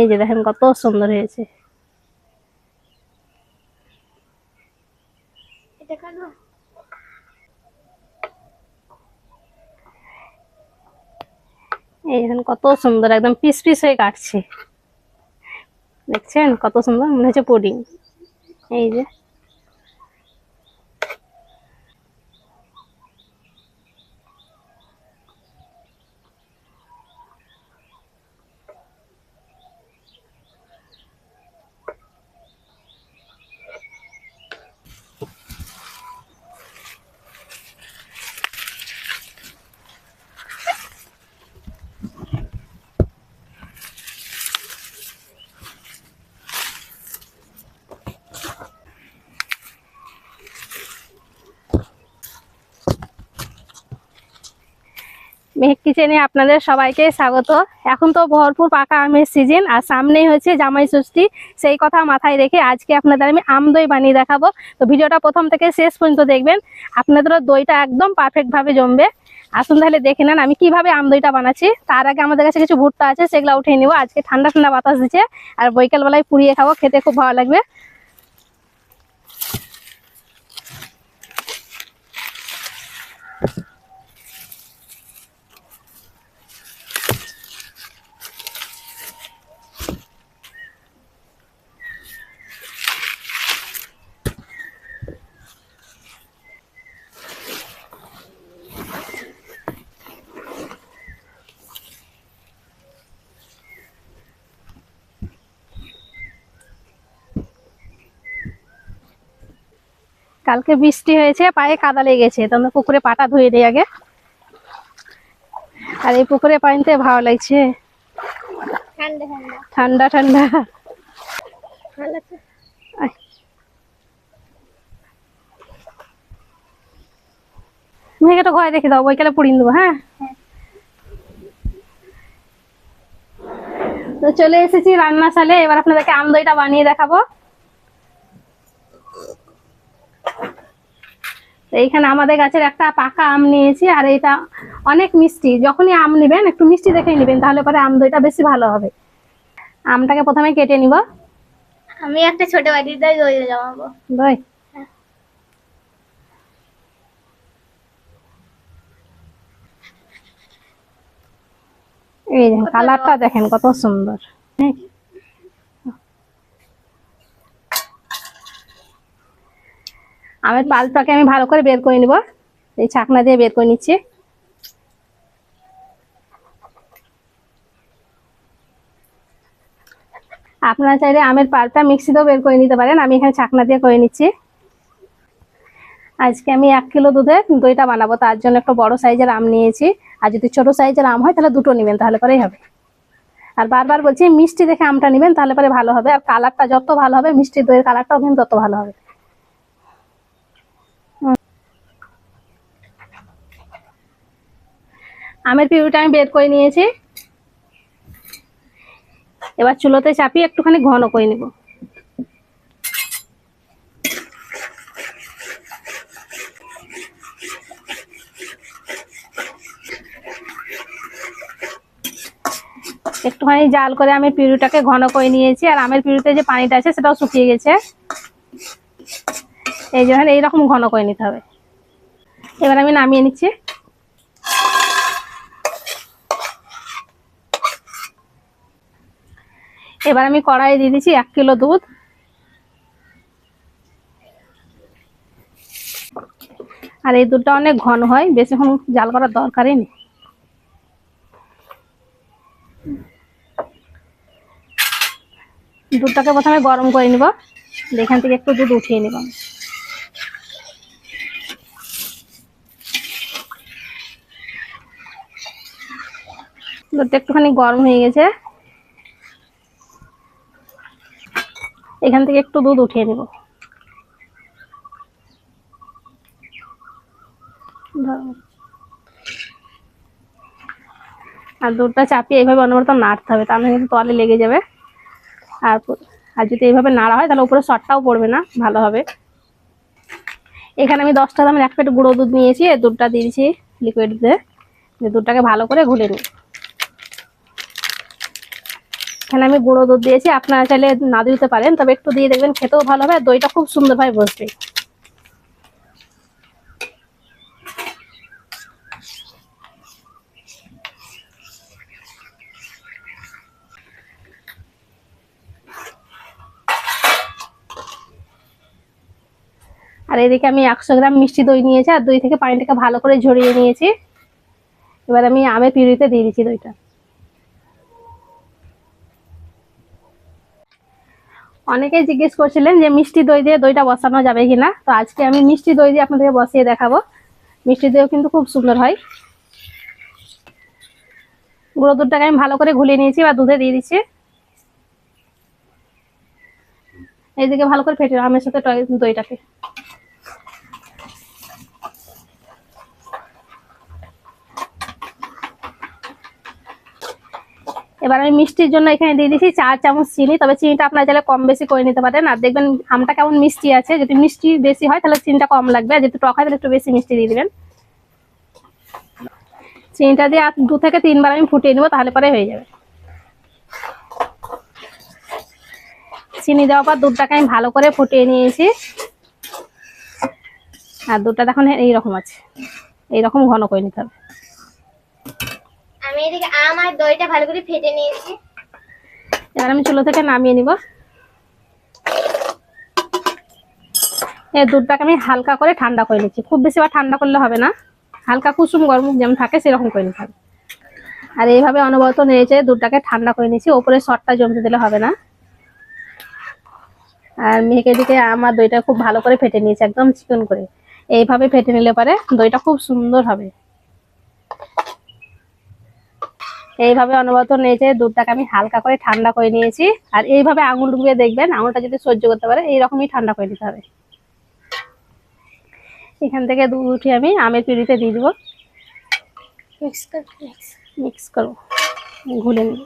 এই যে দেখেন কত সুন্দর হয়েছে। এই দেখেন কত সুন্দর একদম পিস পিস হয়ে কাটছে। দেখছেন কত সুন্দর? মনে হচ্ছে পুডিং। এই যে। মেহেক কিচেনে আপনাদের সবাইকে স্বাগত। এখন তো ভরপুর পাকা আমের সিজন আর সামনেই হচ্ছে জামাই ষষ্ঠী। সেই কথা মাথায় রেখে আজকে আপনাদের আমি আম দই বানিয়ে দেখাবো। তো ভিডিওটা প্রথম থেকে শেষ পর্যন্ত দেখবেন। আপনাদেরও দইটা একদম পারফেক্টভাবে জমবে। আসুন তাহলে দেখে নেন আমি কীভাবে আম দইটা বানাচ্ছি। তার আগে আমাদের কাছে কিছু ভুট্টা আছে, সেগুলো উঠিয়ে নেব। আজকে ঠান্ডা ঠান্ডা বাতাস দিচ্ছে, আর বৈকালবেলায় পুড়িয়ে খাব, খেতে খুব ভালো লাগবে। কালকে বৃষ্টি হয়েছে পায়ে কাদা লেগেছে তো আমরা পুকুরে পাটা ধুয়ে দিই আগে। আর এই পুকুরে পানিতে ভালো লাগছে। ঠান্ডা ঠান্ডা। মেয়েকে তো ঘরে রেখে দাও বইকালে পুড়িয়ে দেবো হ্যাঁ? হ্যাঁ। তো চলে এসেছি রান্নাশালে এবার আপনাদেরকে আম দইটা বানিয়ে দেখাবো। এইখানে আমাদের গাছের একটা পাকা আম নিয়েছি আর এটা অনেক মিষ্টি। যখনই আম নেবেন একটু মিষ্টি দেখেই নেবেন তাহলে পরে আম দইটা বেশি ভালো হবে। আমটাকে প্রথমে কেটে নিব। আমি একটা ছোট বাটিতে দই জমাবো। দই? এই দেখেন কালারটা দেখেন কত সুন্দর। আমের পালটাকে আমি ভালো করে বের করে নিব। এই ছাকনা দিয়ে বের করে নিচ্ছি। আপনারা চাইলে আমের পালটা মিক্সিতেও বের করে নিতে পারেন। আমি এখানে ছাকনা দিয়ে করে নিচ্ছি। আজকে আমি এক কিলো দুধে দইটা বানাবো। তার জন্য একটা বড় সাইজের আম নিয়েছি। আর যদি ছোট সাইজের আম হয়, তাহলে দুটো নেবেন, তাহলে পরেই হবে। আর বারবার বলছি, মিষ্টি দেখে আমটা নেবেন, তাহলে পরে ভালো হবে। আর কালারটা যত ভালো হবে মিষ্টি দইয়ের কালারটাও কিন্তু তত ভালো হবে। আমের পিউরিটা আমি বের করে নিয়েছি। এবার চুলোতে চাপিয়ে একটুখানি ঘন করে নিব। একটুখানি জাল করে আমি পিউরিটাকে ঘন করে নিয়েছি। আর আমের পিউরিতে যে পানিটা আছে, সেটাও শুকিয়ে গেছে। এই জন্য এইরকম ঘন করে নিতে হবে। এবার আমি নামিয়ে নিচ্ছি। এবার আমি কড়াই দিয়ে দিচ্ছি এক কিলো দুধ। আর এই দুধটা অনেক ঘন হয়, বেশিক্ষণ জাল করার দরকারই নেই। দুধটাকে প্রথমে গরম করে নিব এখান থেকে একটু দুধ উঠিয়ে নিব। দুধটা একটুখানি গরম হয়ে গেছে। এখান থেকে একটু দুধ উঠিয়ে নিব। আর দুধটা চাপিয়ে এইভাবে অনবরত নাড়তে হবে, তাহলে কিন্তু তলে লেগে যাবে। আর আর যদি এইভাবে নাড়া হয়, তাহলে উপরে শর্টটাও পড়বে না, ভালো হবে। এখানে আমি দশটা দামের এক প্লেট গুঁড়ো দুধ নিয়েছি দুধটা দিয়েছি লিকুইড দিয়ে দুধটাকে ভালো করে ঘুলে নিই। এখানে আমি গুঁড়ো দুধ দিয়েছি। আপনারা চাইলে না দিতে পারেন, তবে একটু দিয়ে দেখবেন খেতেও ভালো হবে দইটা খুব সুন্দরভাবে বসবে। আর এদিকে আমি একশো গ্রাম মিষ্টি দই নিয়েছি, আর দই থেকে পানিটাকে ভালো করে ঝরিয়ে নিয়েছি। এবার আমি আমের পিউরিতে দিয়ে দিচ্ছি দইটা। অনেকেই জিজ্ঞেস করছিলেন যে মিষ্টি দই দিয়ে দইটা বসানো যাবে কিনা। তো আজকে আমি মিষ্টি দই দিয়ে আপনাদেরকে বসিয়ে দেখাবো। মিষ্টি দইও কিন্তু খুব সুন্দর হয়। গুঁড়ো দুধটাকে আমি ভালো করে ঘুলিয়ে নিয়েছি বা দুধে দিয়ে দিচ্ছি। এইদিকে ভালো করে ফেটে আমের সাথে দইটাকে। এবার আমি মিষ্টির জন্য এখানে দিয়ে দিয়েছি চার চামচ চিনি, তবে চিনিটা আপনার চাইলে কম বেশি করে নিতে পারেন। আর দেখবেন আমটা কেমন মিষ্টি আছে, যদি মিষ্টি বেশি হয় তাহলে চিনিটা কম লাগবে, আর যদি টক হয় তাহলে একটু বেশি মিষ্টি দিয়ে দেবেন। চিনিটা দিয়ে দু থেকে তিনবার আমি ফুটিয়ে নেব, তাহলে পরে হয়ে যাবে। চিনি দেওয়ার পর দুধটাকে আমি ভালো করে ফুটিয়ে নিয়েছি। আর দুধটা দেখুন এইরকম আছে, এইরকম ঘন করে নিতে হবে। আমি এদিকে আম আর দইটা ভালো করে ফেটে নিয়েছি। এবার আমি চুলো থেকে নামিয়ে নিব। এই দুধটাকে আমি হালকা করে ঠান্ডা করে নিচ্ছি। খুব বেশি আবার ঠান্ডা করলে হবে না। হালকা কুসুম গরম যেমন থাকে সেরকম করে নিতে হবে। আর এইভাবে অনবরত নেড়েছে দুধটাকে ঠান্ডা করে নিচ্ছি ওপরে শর্টটা জমতে দিলে হবে না। আর মেঘে দিকে আমার দইটা খুব ভালো করে ফেটে নিয়েছে, একদম চিকন করে। এইভাবে ফেটে নিলে পরে দইটা খুব সুন্দর হবে। এইভাবে অনবরত নিয়েছে দুধটাকে আমি হালকা করে ঠান্ডা করে নিয়েছি। আর এইভাবে আঙুল ডুবিয়ে দেখবেন আঙুলটা যদি সহ্য করতে পারে এইরকমই ঠান্ডা করে নিতে হবে। এখান থেকে দুধ উঠিয়ে আমি আমের পিড়িতে দিয়ে দিব। মিক্স করে মিক্স মিক্স করব ঘুলে নিব।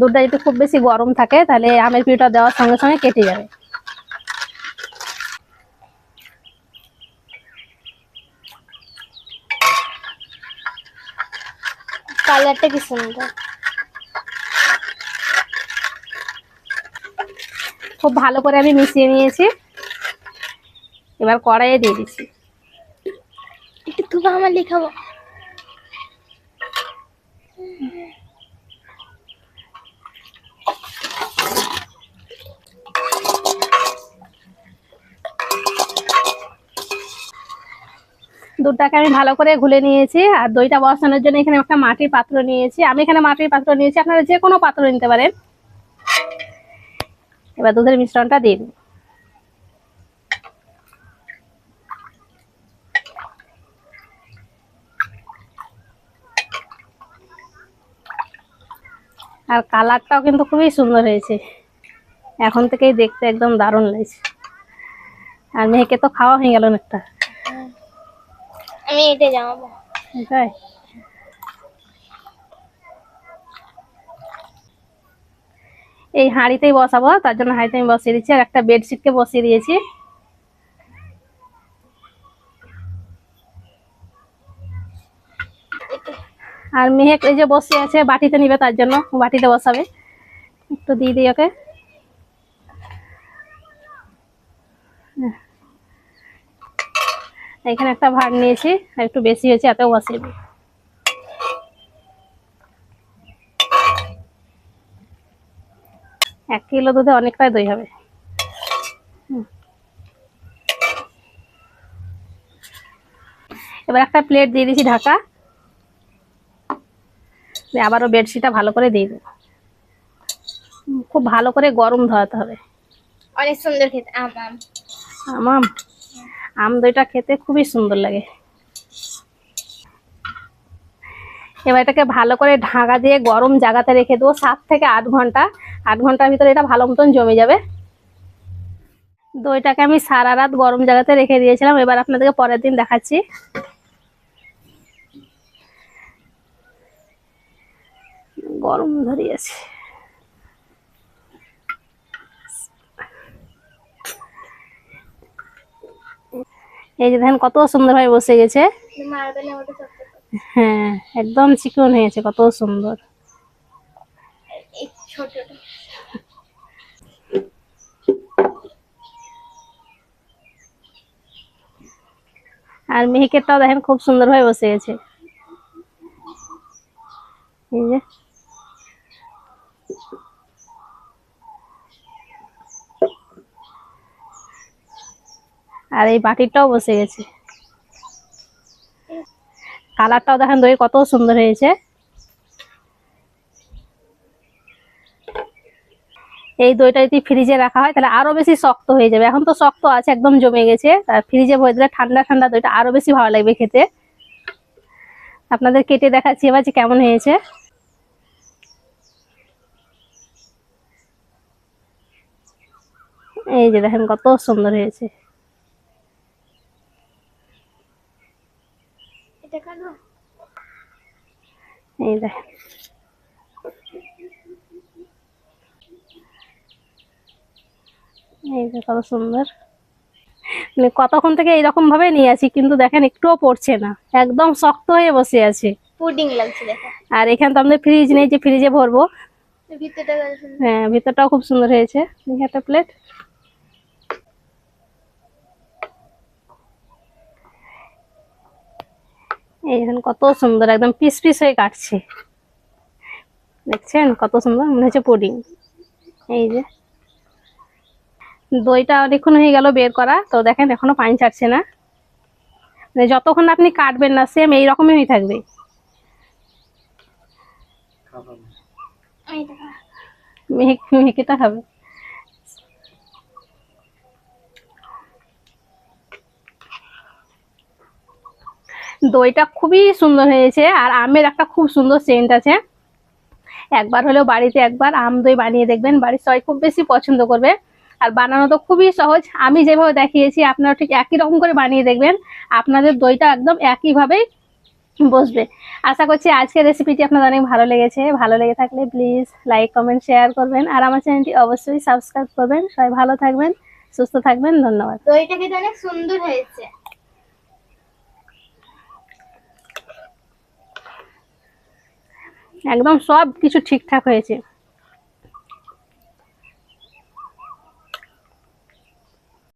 দুধটা যদি খুব বেশি গরম থাকে তাহলে আমের পিড়িটা দেওয়ার সঙ্গে সঙ্গে কেটে যাবে। কালারটা কি সুন্দর। খুব ভালো করে আমি মিশিয়ে নিয়েছি। এবার কড়াইয়ে দিয়ে দিচ্ছি। একটু তুবা আমার লিখাবো। দুধটাকে আমি ভালো করে ঘুলে নিয়েছি আর দইটা বসানোর জন্য এখানে একটা মাটির পাত্র নিয়েছি। আমি এখানে মাটির পাত্র নিয়েছি, আপনারা যে কোনো পাত্র নিতে পারেন। এবার দুধের মিশ্রণটা দিন। আর কালারটাও কিন্তু খুবই সুন্দর হয়েছে। এখন থেকেই দেখতে একদম দারুণ লাগছে। আর মেয়েকে তো খাওয়া হয়ে গেল একটা। আমি এটা জামাবো। তাই? এই হাঁড়িতেই বসাবো, তার জন্য হাঁড়িতে আমি বসিয়ে দিচ্ছি, আর একটা বেডশিটকে বসিয়ে দিয়েছি। আর মেহেক এই যে বসে আছে, বাটিতে নিবে তার জন্য, বাটিতে বসাবে। একটু দিয়ে দিই ওকে। এখানে একটা ভাগ নিয়েছি আর একটু বেশি হয়েছে এতেও বসিয়ে দিই। এক কিলো দুধে অনেকটাই দই হবে। এবার একটা প্লেট দিয়ে দিয়েছি ঢাকা। আবারও বেডশিটটা ভালো করে দিয়ে দেবো খুব ভালো করে গরম ধরাতে হবে। অনেক সুন্দর খেতে আম আম। আমার আম দইটা খেতে খুবই সুন্দর লাগে। এবার এটাকে ভালো করে ঢাকা দিয়ে গরম জায়গাতে রেখে দেবো সাত থেকে আট ঘণ্টা। আট ঘণ্টার ভিতরে এটা ভালো মতন জমে যাবে। দইটাকে আমি সারা রাত গরম জায়গাতে রেখে দিয়েছিলাম, এবার আপনাদেরকে পরের দিন দেখাচ্ছি। গরম ধরিয়েছে। এই যে দেখেন কত সুন্দরভাবে বসে গেছে। হ্যাঁ একদম চিকন হয়েছে কত সুন্দর। আর মেহিকেরটাও দেখেন খুব সুন্দর হয়ে বসে গেছে। এই যে। আর এই বাটিরটাও বসে গেছে। কালারটাও দেখেন দই, কত সুন্দর হয়েছে। এই দইটা যদি ফ্রিজে রাখা হয়, তাহলে আরও বেশি শক্ত হয়ে যাবে। এখন তো শক্ত আছে, একদম জমে গেছে। আর ফ্রিজে ভরে দিলে ঠান্ডা ঠান্ডা দইটা আরও বেশি ভালো লাগবে খেতে। আপনাদের কেটে দেখাচ্ছি এবার যে কেমন হয়েছে। এই যে দেখেন কত সুন্দর হয়েছে। কাটো এই দেখেন এই যে কত সুন্দর। মানে কতক্ষণ থেকে এইরকম ভাবে নিয়ে আছি কিন্তু দেখেন একটুও পড়ছে না। একদম শক্ত হয়ে বসে আছে। পুডিং লাগছে দেখো। আর এখানে তো আমাদের ফ্রিজ নেই যে ফ্রিজে ভরবো। হ্যাঁ ভিতরটাও খুব সুন্দর হয়েছে। দেখি একটা প্লেট এই দেখেন কত সুন্দর একদম পিস পিস হয়ে কাটছে। দেখছেন কত সুন্দর মনে হচ্ছে পুডিং। এই যে। দইটা অনেকক্ষণ হয়ে গেল বের করা তো দেখেন এখনও পানি ছাড়ছে না। মানে যতক্ষণ আপনি কাটবেন না সেম এই রকমই হয়ে থাকবে। মেহেকিটা খাবে। দইটা খুবই সুন্দর হয়েছে, আর আমের একটা খুব সুন্দর সেন্ট আছে। একবার হলেও বাড়িতে একবার আম দই বানিয়ে দেখবেন, বাড়ির সবাই খুব বেশি পছন্দ করবে। আর বানানো তো খুবই সহজ, আমি যেভাবে দেখিয়েছি আপনারা ঠিক একই রকম করে বানিয়ে দেখবেন, আপনাদের দইটা একদম একইভাবেই বসবে। আশা করছি আজকের রেসিপিটি আপনাদের অনেক ভালো লেগেছে, ভালো লেগে থাকলে প্লিজ লাইক কমেন্ট শেয়ার করবেন, আর আমার চ্যানেলটি অবশ্যই সাবস্ক্রাইব করবেন। সবাই ভালো থাকবেন, সুস্থ থাকবেন, ধন্যবাদ। দইটা খেতে অনেক সুন্দর হয়েছে। একদম সব কিছু ঠিকঠাক হয়েছে।